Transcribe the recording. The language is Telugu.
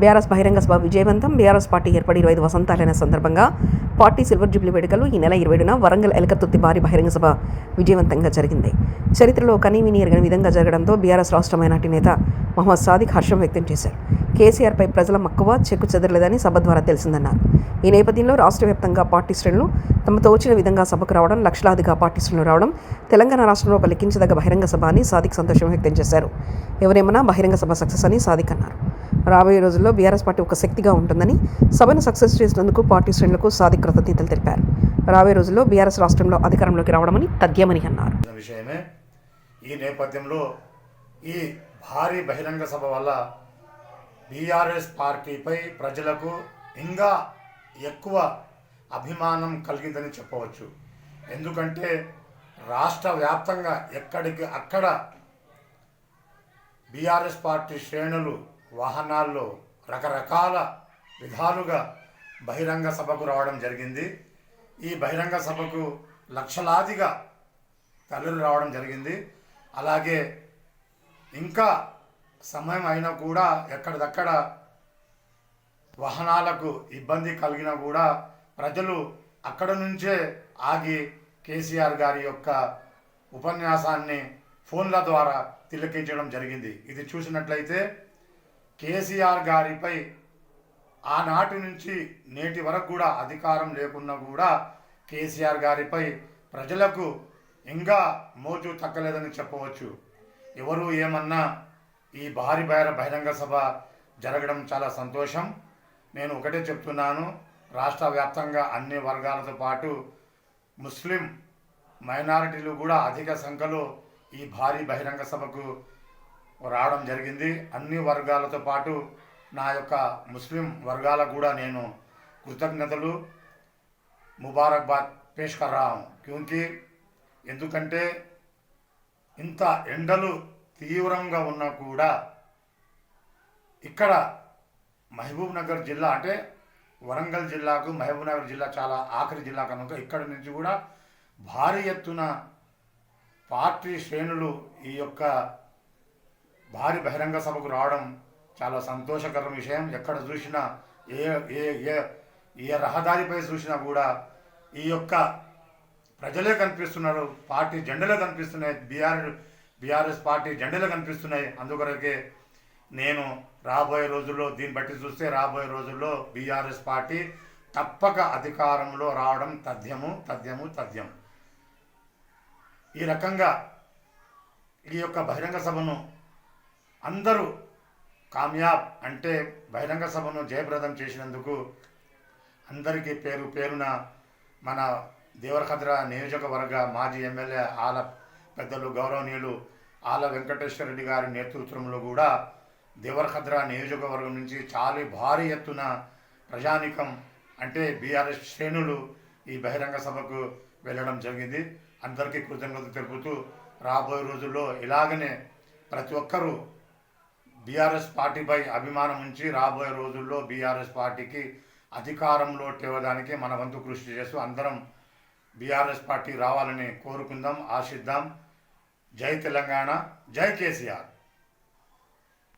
బీఆర్ఎస్ బహిరంగ సభ విజయవంతం. బీఆర్ఎస్ పార్టీ ఏర్పడి ఇరవై ఐదు వసంతాలైన సందర్భంగా పార్టీ సిల్వర్ జూబ్లీ వేడుకలు ఈ నెల ఇరవైన వరంగల్ ఎలకతుర్తి భారీ బహిరంగ సభ విజయవంతంగా జరిగింది. చరిత్రలో కనీవిని ఎరగని విధంగా జరగడంతో బీఆర్ఎస్ రాష్ట్ర మైనార్టీ నేత మహమ్మద్ సాదిక్ హర్షం వ్యక్తం చేశారు. కేసీఆర్పై ప్రజల మక్కువ చెక్కు చెదరలేదని సభ ద్వారా తెలిసిందన్నారు. ఈ నేపథ్యంలో రాష్ట్ర వ్యాప్తంగా పార్టీ శ్రేణులు తమ తోచిన విధంగా సభకు రావడం లక్షలాదిగా పార్టీ శ్రేణులు రావడం తెలంగాణ రాష్ట్రంలో ఒక లెక్కించదగ్గ బహిరంగ సభ అని సాదిక్ సంతోషం వ్యక్తం చేశారు. ఎవరేమన్నా బహిరంగ సభ సక్సెస్ అని సాదిక్ అన్నారు. రాబోయే రోజుల్లో బీఆర్ఎస్ పార్టీ ఒక శక్తిగా ఉంటుందని సభను సక్సెస్ చేసినందుకు పార్టీ శ్రేణులకు సాదిక్ కృతజ్ఞతలు తెలిపారు. రాబోయే రోజుల్లో బీఆర్ఎస్ రాష్ట్రంలో అధికారంలోకి రావడమని తథ్యమని అన్నారు. విషయమే ఈ నేపథ్యంలో ఈ భారీ బహిరంగ సభ వల్ల బీఆర్ఎస్ పార్టీపై ప్రజలకు ఇంకా ఎక్కువ అభిమానం కలిగిందని చెప్పవచ్చు. ఎందుకంటే రాష్ట్ర వ్యాప్తంగా ఎక్కడికి అక్కడ బీఆర్ఎస్ పార్టీ శ్రేణులు వాహనాల్లో రకరకాల విధాలుగా బహిరంగ సభకు రావడం జరిగింది. ఈ బహిరంగ సభకు లక్షలాదిగా తల్లులు రావడం జరిగింది. అలాగే ఇంకా సమయం అయినా కూడా ఎక్కడిదక్కడ వాహనాలకు ఇబ్బంది కలిగినా కూడా ప్రజలు అక్కడ నుంచే ఆగి కేసీఆర్ గారి యొక్క ఉపన్యాసాన్ని ఫోన్ల ద్వారా తిలకించడం జరిగింది. ఇది చూసినట్లయితే కేసీఆర్ గారిపై ఆనాటి నుంచి నేటి వరకు కూడా అధికారం లేకున్నా కూడా కేసీఆర్ గారిపై ప్రజలకు ఇంకా మోజు తగ్గలేదని చెప్పవచ్చు. ఎవరు ఏమన్నా ఈ భారీ బహిర బహిరంగ సభ జరగడం చాలా సంతోషం. నేను ఒకటే చెప్తున్నాను రాష్ట్ర వ్యాప్తంగా అన్ని వర్గాలతో పాటు ముస్లిం మైనారిటీలు కూడా అధిక సంఖ్యలో ఈ భారీ బహిరంగ సభకు రావడం జరిగింది. అన్ని వర్గాలతో పాటు నా యొక్క ముస్లిం వర్గాలకు కూడా నేను కృతజ్ఞతలు. ముబారక్బాద్ పేష్ క్యూంకి ఎందుకంటే ఇంత ఎండలు తీవ్రంగా ఉన్నా కూడా ఇక్కడ మహబూబ్ నగర్ జిల్లా అంటే వరంగల్ జిల్లాకు మహబూబ్ నగర్ జిల్లా చాలా ఆఖరి జిల్లా కనుక ఇక్కడ నుంచి కూడా భారీ ఎత్తున పార్టీ శ్రేణులు ఈ యొక్క భారీ బహిరంగ సభకు రావడం చాలా సంతోషకరం విషయం. ఎక్కడ చూసినా ఏ ఏ ఏ ఏ రహదారిపై చూసినా కూడా ఈ యొక్క ప్రజలే కనిపిస్తున్నారు. పార్టీ జెండలే కనిపిస్తున్నాయి. బీఆర్ బీఆర్ఎస్ పార్టీ జెండలే కనిపిస్తున్నాయి. అందుకొరకే నేను రాబోయే రోజుల్లో దీన్ని బట్టి చూస్తే రాబోయే రోజుల్లో బీఆర్ఎస్ పార్టీ తప్పక అధికారంలో రావడం తథ్యము తథ్యము తథ్యం ఈ రకంగా ఈ యొక్క బహిరంగ సభను అందరూ కామ్యాబ్ అంటే బహిరంగ సభను జయప్రదం చేసినందుకు అందరికీ పేరు పేరున మన దేవరఖద్ర నియోజకవర్గ మాజీ ఎమ్మెల్యే ఆల పెద్దలు గౌరవనీయులు ఆల వెంకటేశ్వర రెడ్డి గారి నేతృత్వంలో కూడా దేవరఖద్ర నియోజకవర్గం నుంచి చాలా భారీ ఎత్తున ప్రజానికం అంటే బీఆర్ఎస్ శ్రేణులు ఈ బహిరంగ సభకు వెళ్ళడం జరిగింది. అందరికీ కృతజ్ఞతలు తెలుపుతూ రాబోయే రోజుల్లో ఇలాగనే ప్రతి ఒక్కరూ బీఆర్ఎస్ పార్టీపై అభిమానం ఉంచి రాబోయే రోజుల్లో బీఆర్ఎస్ పార్టీకి అధికారంలో తేవడానికి మన వంతు కృషి చేస్తూ అందరం బీఆర్ఎస్ పార్టీ రావాలని కోరుకుందాం ఆశిద్దాం. జై తెలంగాణ జై కేసీఆర్.